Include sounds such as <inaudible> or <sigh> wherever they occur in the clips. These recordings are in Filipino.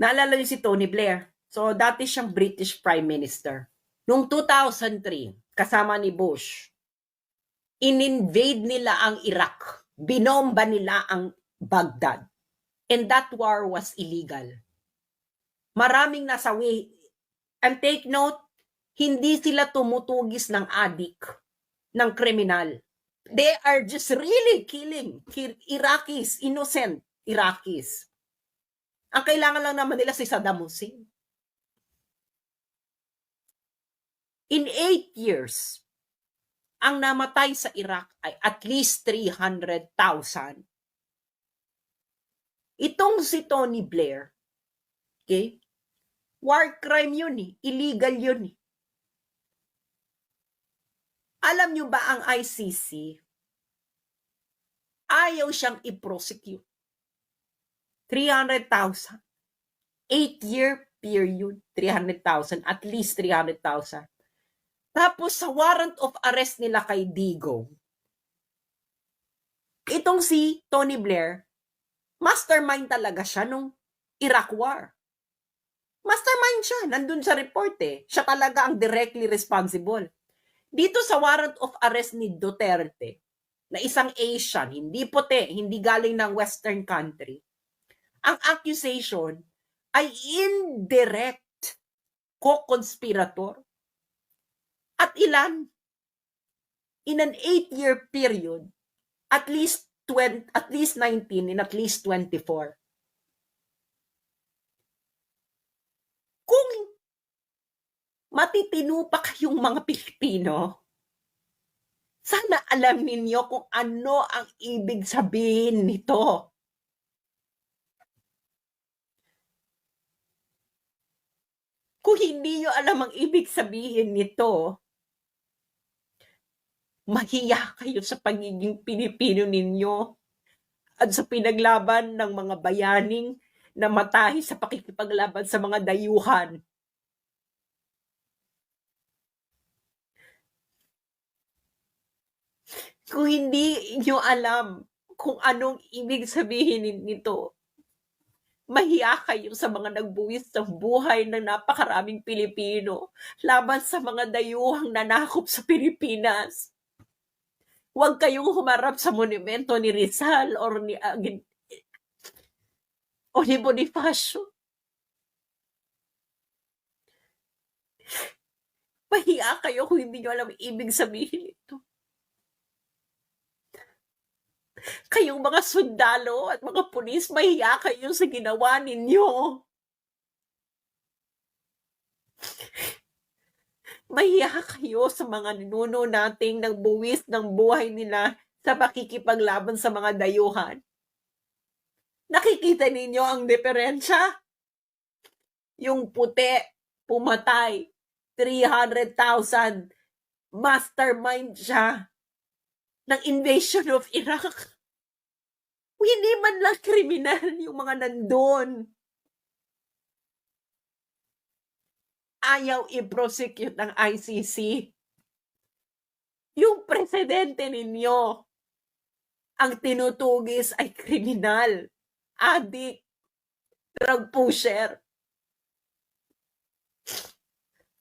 Naalala niyo si Tony Blair. So, dati siyang British Prime Minister. Noong 2003, kasama ni Bush, in-invade nila ang Iraq. Binomba nila ang Baghdad. And that war was illegal. Maraming nasawi. And take note, hindi sila tumutugis ng adik, ng kriminal. They are just really killing Ki- Iraqis, innocent Iraqis. Ang kailangan lang naman nila si Saddam Hussein. In eight years, ang namatay sa Iraq ay at least 300,000. Itong si Tony Blair, okay, war crime yun eh, illegal yun eh. Alam nyo ba ang ICC, ayaw siyang i-prosecute. 300,000. Eight-year period, 300,000. At least 300,000. Tapos sa warrant of arrest nila kay Digo, itong si Tony Blair, mastermind talaga siya nung Iraq War. Mastermind siya. Nandun sa report eh. Siya talaga ang directly responsible. Dito sa warrant of arrest ni Duterte, na isang Asian, hindi puti, hindi galing ng Western country, ang accusation ay indirect co-conspirator. At ilan? In an eight-year period, at least 20, at least 19 and at least 24. Kung matitino pa kayong mga Pilipino, sana alam ninyo kung ano ang ibig sabihin nito. Kung hindi nyo alam ang ibig sabihin nito, mahiya kayo sa pagiging Pilipino ninyo at sa pinaglaban ng mga bayaning namatay sa pakikipaglaban sa mga dayuhan. Kung hindi nyo alam kung anong ibig sabihin nito, mahiya kayo sa mga nagbuwis ng buhay ng napakaraming Pilipino laban sa mga dayuhang nanakop sa Pilipinas. Huwag kayong humarap sa monumento ni Rizal or ni Agin o ni Bonifacio. Mahiya kayo kung hindi nyo alam ibig sabihin ito. Kayong mga sundalo at mga pulis, mahiya kayo sa ginawa ninyo. Mahiya kayo sa mga ninuno nating nagbuwis ng buhay nila sa pakikipaglaban sa mga dayuhan. Nakikita ninyo ang diferensya? Yung puti, pumatay, 300,000, mastermind siya ng invasion of Iraq. Hindi man lang kriminal <laughs> yung mga nandun. Ayaw i-prosecute ng ICC. Yung presidente ninyo, ang tinutugis ay kriminal, adik, drug pusher.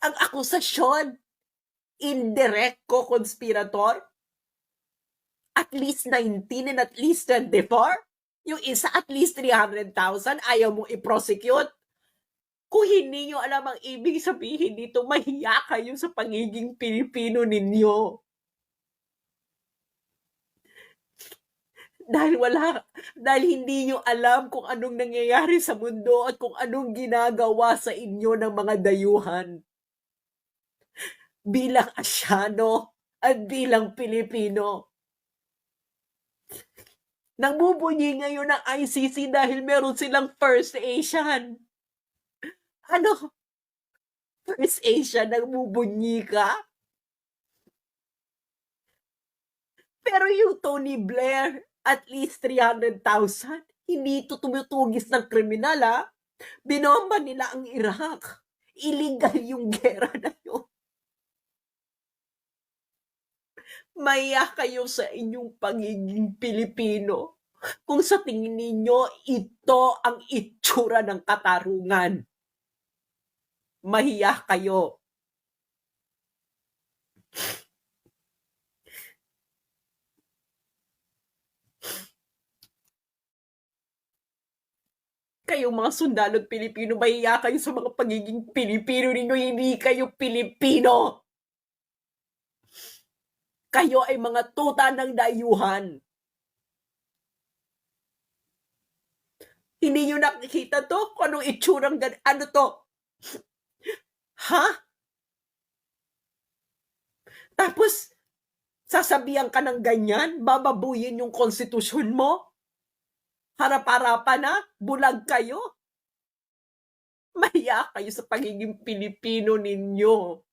Ang akusasyon, indirect co-conspirator, at least 19 and at least 24? Yung isa at least 300,000, ayaw mong i-prosecute? Kung hindi nyo alam ang ibig sabihin dito, mahiya kayo sa pagiging Pilipino ninyo. Dahil wala, dahil hindi nyo alam kung anong nangyayari sa mundo at kung anong ginagawa sa inyo ng mga dayuhan. Bilang Asyano at bilang Pilipino. Nagbubunyi ngayon ng ICC dahil meron silang First Asian. Ano? First Asian, nagbubunyi ka? Pero yung Tony Blair, at least 300,000, hindi ito tumutugis ng kriminal, ha? Binomba nila ang Iraq. Illegal yung gera na yun. Maya kayo sa inyong pagiging Pilipino. kung sa tingin ninyo ito ang itsura ng katarungan. Mahiya kayo. Kayong mga sundalot Pilipino, mahiya kayo sa mga pagiging Pilipino ninyo, hindi kayo Pilipino. Kayo ay mga tuta ng dayuhan. Hindi nyo nakikita to? Kung anong itsurang gan... Ano to? Ha? Tapos, sasabihan ka ng ganyan? Bababuyin yung konstitusyon mo? Harap-harapan na? Bulag kayo? Mahiya kayo sa pagiging Pilipino ninyo.